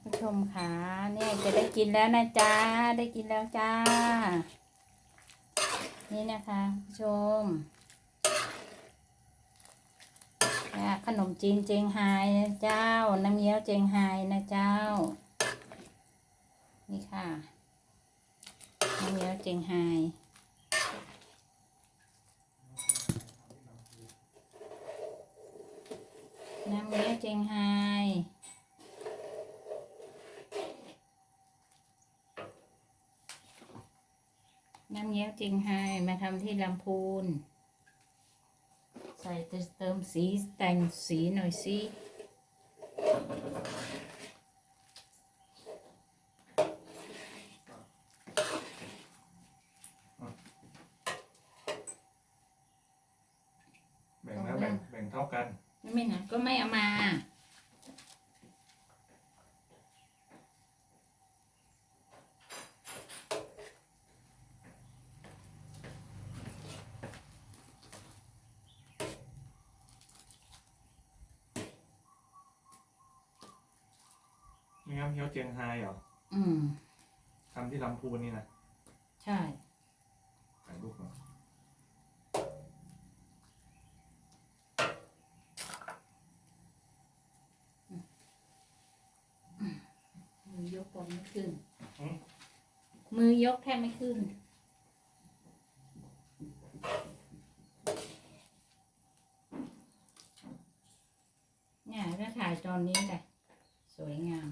ผู้ชมค่ะเนี่ยจะได้กินแล้วนะจ๊ะ ได้กินแล้วจ้า นี่นะคะผู้ชมขนมจีนเจงไฮนะเจ้า น้ำเงี้ยวเจงไฮนะเจ้า นี่ค่ะ น้ำเงี้ยวเจงไฮน้ำเงี้ยวเจงไฮ น้ำเงี้ยวจริงไฮมาทำที่ลำพูน ใส่เติมสีแต่งสีหน่อยสิแบ่งนะแบ่งแบ่งเท่ากัน ไม่ไม่นะก็ไม่เอามา นี่ครับเฮียวเจียงไฮเหรออืม ทำที่ลำพูนนี่นะใช่ ถ่ายรูปมามือยกก่อนไม่ขึ้น มือยกแทบไม่ขึ้น เนี่ยถ้าถ่ายตอนนี้แหละ สวยงาม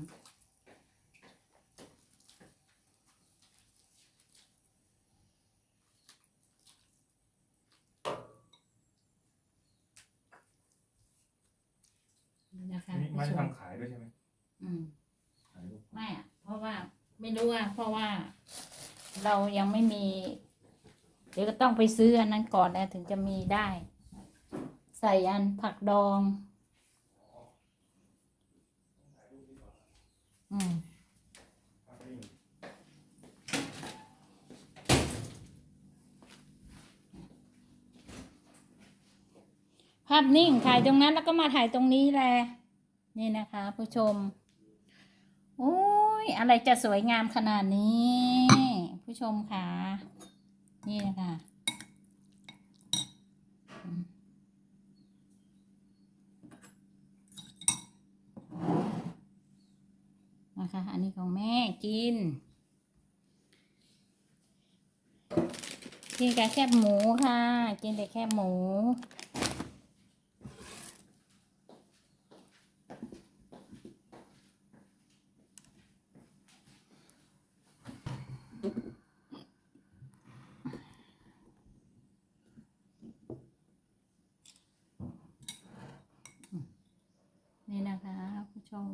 นี่นะคะ นี่ ไม่ผู้ชมทำขายด้วยใช่ไหมอืมถ่ายรูปไม่อะเพราะว่าไม่รู้ว่า เพราะว่า เรายังไม่มี เดี๋ยวก็ต้องไปซื้ออันนั้นก่อนนะถึงจะมีได้ ใส่อันผักดอง อืมภาพนิ่งถ่ายตรงนั้นแล้วก็มาถ่ายตรงนี้แหละ นี่นะคะ ผู้ชมโอ้ยอะไรจะสวยงามขนาดนี้ ผู้ชมค่ะนี่นะคะนะคะ อันนี้ของแม่กินกินกับแคบหมูค่ะ กินแต่แคบหมู นี่นะคะผู้ชม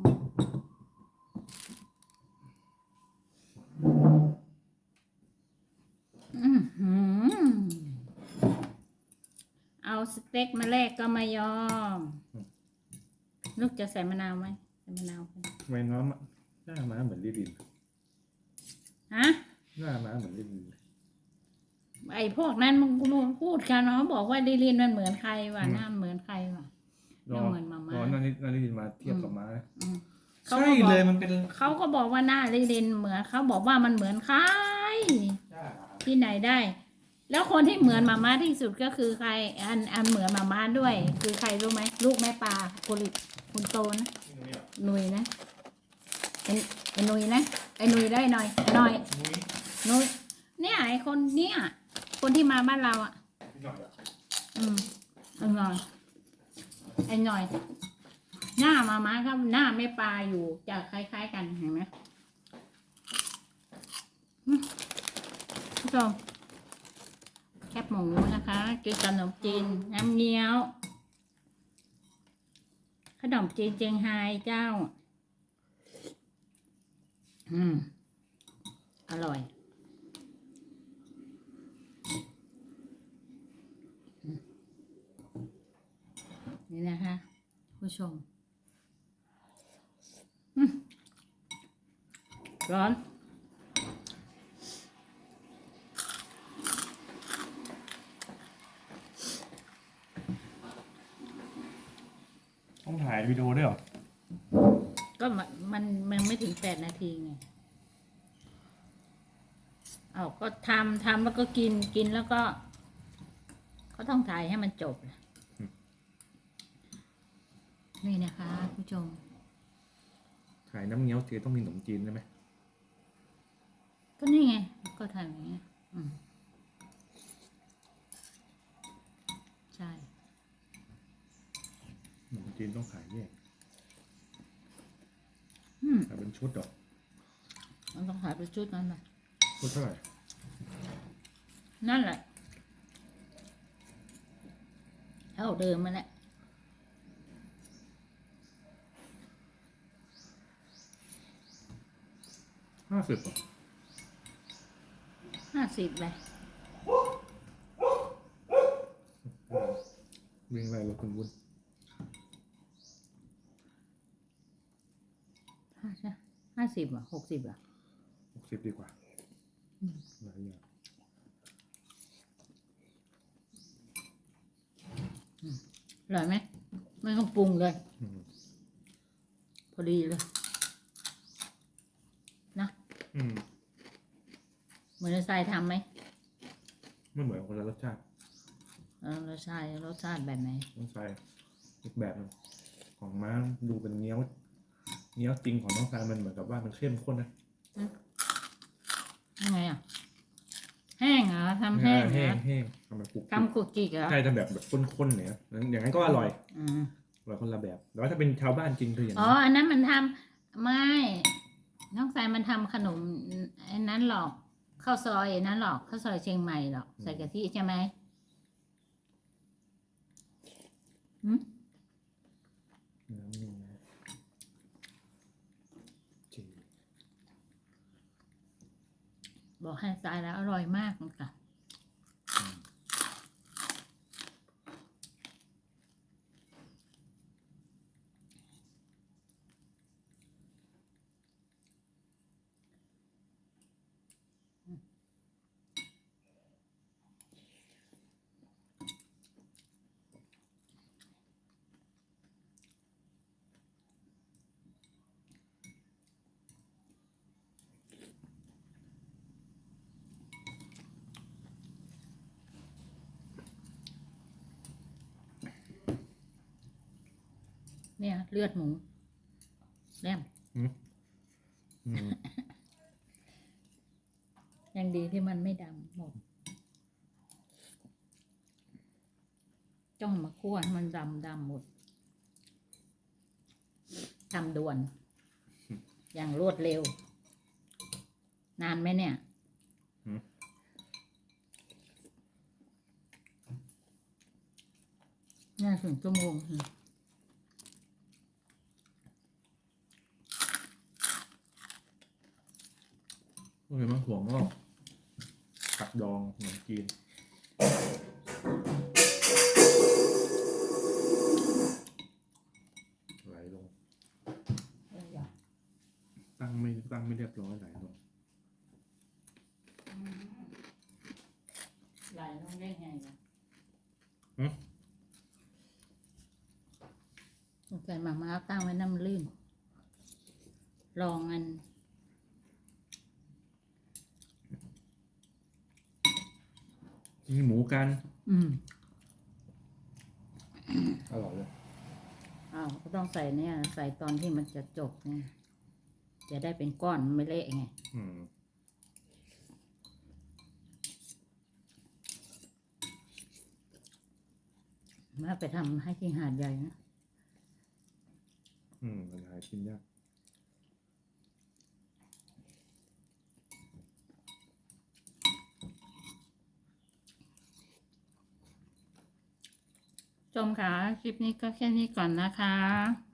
อื้อหือเอา สเต็กมาแลกก็ไม่ยอม ลูกจะใส่มะนาวไหมใส่มะนาวไปทำไมน้องหน้าม้าเหมือนลิลินฮะหน้าม้าเหมือนลิลินไอ้พวกนั้นมึงมึงพูดกันเนาะบอกว่าดิลินมันเหมือนใครวะหน้าเหมือนใครวะรอเหมือนมาม่ารอนั่นนี่นั่นลิลินมาเทียบกับม้าอืมใช่เลยมันเป็นเขาก็บอกว่าหน้าดิลินเหมือนเขาบอกว่ามันเหมือนใครที่ไหนได้ แล้วคนที่เหมือนมาม่าที่สุดก็คือใคร อันอันเหมือนมาม่าด้วย คือใครรู้ไหมลูกแม่ปลาคุณคุณโตนะหนุยนะไอ้ไอ้หนุยนะไอ้หนุยได้หน่อยหน่อยหนุยเนี่ยไอ้คนเนี้ยคนที่มาบ้านเราอะอืมไอ้หน่อยไอ้หน่อย หน้ามาม่าครับหน้าแม่ปลาอยู่จะคล้าย ๆ กันเห็นไหมอืมผู้ชม แคบหมูนะคะ กินขนมจีนน้ำเงี้ยว ขนมจีนเจียงไฮ้เจ้า อืม อร่อยนี่นะคะ ผู้ชมร้อน ต้องถ่าย วิดีโอด้วยเหรอ ก็มันมันมันไม่ถึงแปดนาทีไงเอาก็ทำทำแล้วก็กินกินแล้วก็ ก็ต้องถ่ายให้มันจบนะนี่นะคะ ผู้ชม ขายน้ำเงี้ยวเจต้องมีขนมจีนใช่ไหมก็นี่ไง ก็ทำอย่างเงี้ยอืมใช่ ขนม จีนต้องขายแยกอืมขายเป็นชุดเหรอมันต้องขายเป็นชุดนั้นแหละชุดเท่าไหร่นั่นแหละเท่าเดิมมาแหละห้าสิบเหรอห้าสิบเลยวิ่งไล่รถคุณวุ้น ห้าใช่ห้าสิบอะหกสิบอะหกสิบดีกว่าอืมหลายอย่างอร่อยไหมไม่ต้องปรุงเลยอืมพอดีเลยนะอืมเหมือนทรายทำไหมไม่เหมือนคนละรสชาติเออรสชาติรสชาติแบบไหนต้องใส่อีกแบบหนึงของม้าดูเป็นเงี้ยว เงี้ยวจริงของน้องทรายมันเหมือนกับว่ามันเข้มข้นนะยังไงอะ แห้งเหรอทำแห้งเหรแห้องแห้งทำแบบกุกทำกุกกิกเหรอใช่ทำแบบแบบข้นๆเนี่ยอย่างนั้นก็อร่อยอืมอร่อยคนละแบบแต่ว่าถ้าเป็นชาวบ้านจริงคืออย่างอ๋อนี้อันนั้นมันทำไม่น้องทรายมันทำขนมอันนั้นหรอกข้าวซอยอันนั้นหรอกข้าวซอยเชียงใหม่หรอกใส่กะทิใช่ไหมหืม น้ำนี่นะจริง บอกให้ทายแล้วอร่อยมากมันค่ะ เนี่ย เลือดหมูแลมอืมอืมยังดีที่มันไม่ดำหมด จ้องมาคั่วให้มันดำดำหมดทำด่วน อย่างรวดเร็ว นานไหมเนี่ยน่าถึงชั่วโมงอืม ก็เลยมาถั่วงอกผักดองขนมจีนไหลลงเอออย่าตั้งไม่ตั้งไม่เรียบร้อยไหลลงไหลลงได้ไงนะสงสัยมาม่าตั้งไว้น้ำลื่น ลองอัน มีหมูกัน อืมอร่อยเลยอ้าวก็ต้องใส่เนี่ย ใส่ตอนที่มันจะจบเนี่ยจะได้เป็นก้อนไม่เละไง อืมมาไปทำให้ที่หาดใหญ่นะ อืมมันหายกินยาก ชมค่ะ คลิปนี้ก็แค่นี้ก่อนนะคะ